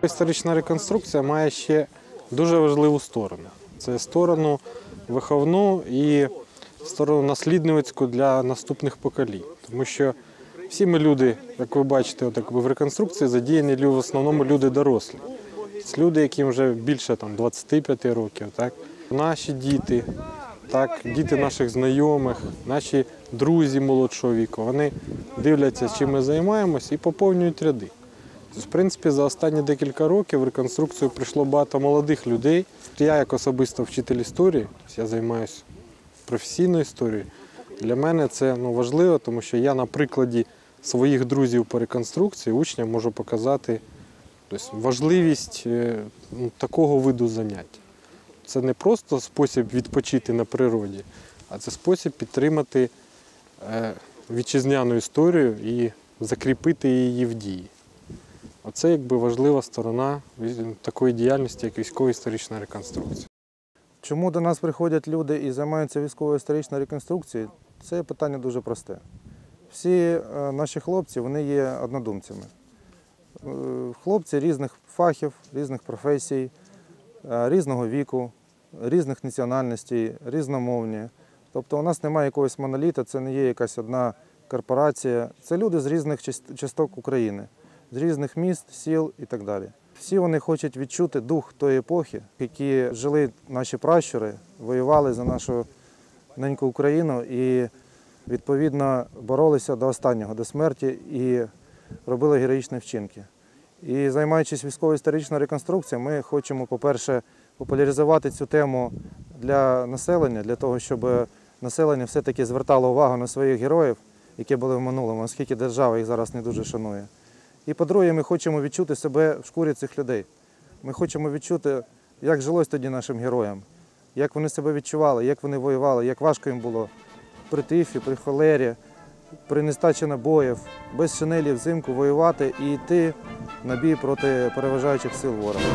Військово-історична реконструкція має ще дуже важливу сторону. Це сторону виховну і сторону наслідницьку для наступних поколінь. Тому що всі ми люди, як ви бачите, от якби в реконструкції задіяні в основному люди дорослі. Це люди, яким вже більше там, 25 років. Так? Наші діти, так, діти наших знайомих, наші друзі молодшого віку, вони дивляться, чим ми займаємось і поповнюють ряди. В принципі, за останні декілька років в реконструкцію прийшло багато молодих людей. Я, як особисто вчитель історії, я займаюся професійною історією. Для мене це ну, важливо, тому що я на прикладі своїх друзів по реконструкції учням можу показати тобто, важливість е, ну, такого виду занять. Це не просто спосіб відпочити на природі, а це спосіб підтримати е, вітчизняну історію і закріпити її в дії. Оце якби важлива сторона такої діяльності, як військово-історична реконструкція. Чому до нас приходять люди і займаються військово-історичною реконструкцією? Це питання дуже просте. Всі е, наші хлопці вони є однодумцями. Е, Хлопці різних фахів, різних професій, е, різного віку, різних національностей, різномовні. Тобто у нас немає якогось моноліта, це не є якась одна корпорація. Це люди з різних часток України, з різних міст, сіл і так далі. Всі вони хочуть відчути дух тої епохи, в які жили наші пращури, воювали за нашу неньку Україну і відповідно боролися до останнього, до смерті і робили героїчні вчинки. І займаючись військово-історичною реконструкцією, ми хочемо, по-перше, популяризувати цю тему для населення, для того, щоб населення все-таки звертало увагу на своїх героїв, які були в минулому, оскільки держава їх зараз не дуже шанує. І по-друге, ми хочемо відчути себе в шкурі цих людей. Ми хочемо відчути, як жилось тоді нашим героям, як вони себе відчували, як вони воювали, як важко їм було при тифі, при холері, при нестачі набоїв, без шинелі взимку воювати і йти на бій проти переважаючих сил ворога.